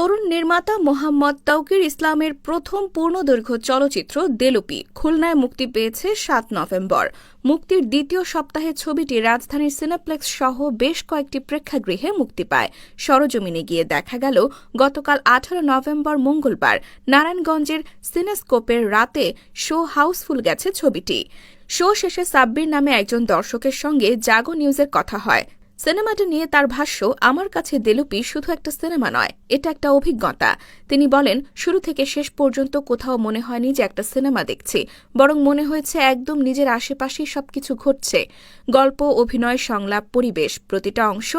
তরুণ নির্মাতা মোহাম্মদ তৌকির ইসলামের প্রথম পূর্ণদৈর্ঘ্য চলচ্চিত্র দেলুপি। খুলনায় মুক্তি পেয়েছে সাত নভেম্বর। মুক্তির দ্বিতীয় সপ্তাহে ছবিটি রাজধানীর সিনেপ্লেক্স সহ বেশ কয়েকটি প্রেক্ষাগৃহে মুক্তি পায়। সরজমিনে গিয়ে দেখা গেল, গতকাল আঠারো নভেম্বর মঙ্গলবার নারায়ণগঞ্জের সিনেস্কোপের রাতে শো হাউসফুল গেছে ছবিটি। শো শেষে সাব্বির নামে একজন দর্শকের সঙ্গে জাগো নিউজের কথা হয়। সিনেমাটি নিয়ে তার ভাষ্য, আমার কাছে দেলুপি শুধু একটা সিনেমা নয়, এটা একটা অভিজ্ঞতা। তিনি বলেন, শুরু থেকে শেষ পর্যন্ত কোথাও মনে হয়নি যে একটা সিনেমা দেখছি, বরং মনে হয়েছে একদম নিজের আশেপাশেই সবকিছু ঘটছে। গল্প, অভিনয়, সংলাপ, পরিবেশ, প্রতিটা অংশ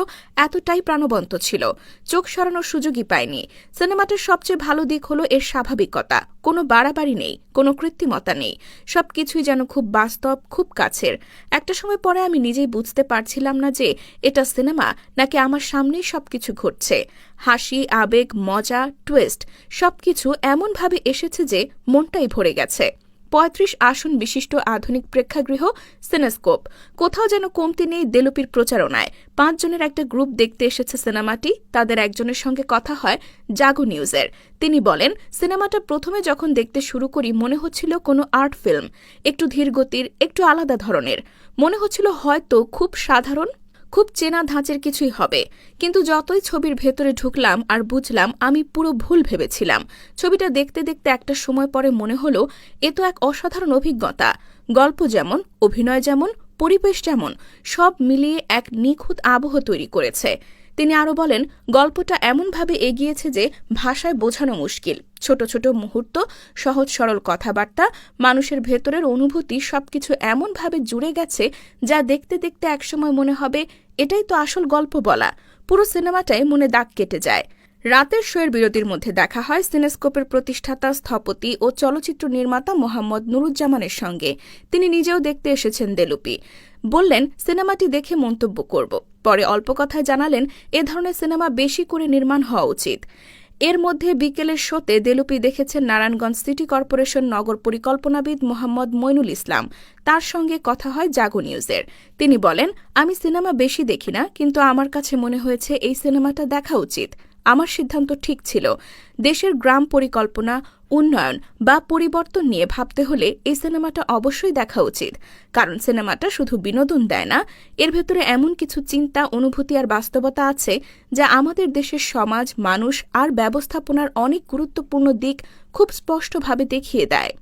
এতটাই প্রাণবন্ত ছিল। চোখ সরানোর সুযোগই পায়নি সিনেমাটার সবচেয়ে ভালো দিক হলো এর স্বাভাবিকতা। কোনো বাড়াবাড়ি নেই, কোনো কৃত্রিমতা নেই। সব কিছুই যেন খুব বাস্তব, খুব কাছের। একটা সময় পরে আমি নিজেই বুঝতে পারছিলাম না যে এটা সিনেমা নাকি আমার সামনেই সব কিছু ঘটছে। হাসি, আবেগ, মজা টুইস্ট সবকিছু এমনভাবে এসেছে যে মনটাই ভরে গেছে। পঁয়ত্রিশ আসন বিশিষ্ট আধুনিক প্রেক্ষাগৃহ সিনেস্কোপ। কোথাও যেন কমতি নেই দেলুপির প্রচারণায়। পাঁচজনের একটা গ্রুপ দেখতে এসেছে সিনেমাটি। তাদের একজনের সঙ্গে কথা হয় জাগো নিউজের। তিনি বলেন, সিনেমাটা প্রথমে যখন দেখতে শুরু করি, মনে হচ্ছিল কোনো আর্ট ফিল্ম। একটু ধীরগতির, একটু আলাদা ধরনের। মনে হচ্ছিল হয়তো খুব সাধারণ খুব চেনা ধাঁচের কিছুই হবে। কিন্তু যতই ছবির ভেতরে ঢুকলাম আর বুঝলাম, আমি পুরো ভুল ভেবেছিলাম। ছবিটা দেখতে দেখতে একটা সময় পরে মনে হলো, এ তো এক অসাধারণ অভিজ্ঞতা। গল্প যেমন, অভিনয় যেমন, পরিবেশ যেমন, সব মিলিয়ে এক নিখুঁত আবহ তৈরি করেছে। তিনি আরও বলেন, গল্পটা এমনভাবে এগিয়েছে যে ভাষায় বোঝানো মুশকিল। ছোট ছোট মুহূর্ত, সহজ সরল কথাবার্তা, মানুষের ভেতরের অনুভূতি সবকিছু এমনভাবে জুড়ে গেছে যা দেখতে দেখতে একসময় মনে হবে, এটাই তো আসল গল্প বলা। পুরো সিনেমাটাই মনে দাগ কেটে যায়। রাতের শোয়ের বিরতির মধ্যে দেখা হয় সিনেস্কোপের প্রতিষ্ঠাতা, স্থপতি ও চলচ্চিত্র নির্মাতা মোহাম্মদ নুরুজ্জামানের সঙ্গে। তিনি নিজেও দেখতে এসেছেন দেলুপি। বললেন, সিনেমাটি দেখে মন্তব্য করব। পরে অল্প কথায় জানালেন, এ ধরনের সিনেমা বেশি করে নির্মাণ হওয়া উচিত। এর মধ্যে বিকেলের শোতে দেলুপি দেখেছেন নারায়ণগঞ্জ সিটি কর্পোরেশন নগর পরিকল্পনাবিদ মোহাম্মদ মইনুল ইসলাম। তার সঙ্গে কথা হয় জাগো নিউজের। তিনি বলেন, আমি সিনেমা বেশি দেখি না, কিন্তু আমার কাছে মনে হয়েছে এই সিনেমাটা দেখা উচিত। আমার সিদ্ধান্ত ঠিক ছিল। দেশের গ্রাম পরিকল্পনা, উন্নয়ন বা পরিবর্তন নিয়ে ভাবতে হলে এই সিনেমাটা অবশ্যই দেখা উচিত। কারণ সিনেমাটা শুধু বিনোদন দেয় না, এর ভেতরে এমন কিছু চিন্তা, অনুভূতি আর বাস্তবতা আছে যা আমাদের দেশের সমাজ, মানুষ আর ব্যবস্থাপনার অনেক গুরুত্বপূর্ণ দিক খুব স্পষ্টভাবে দেখিয়ে দেয়।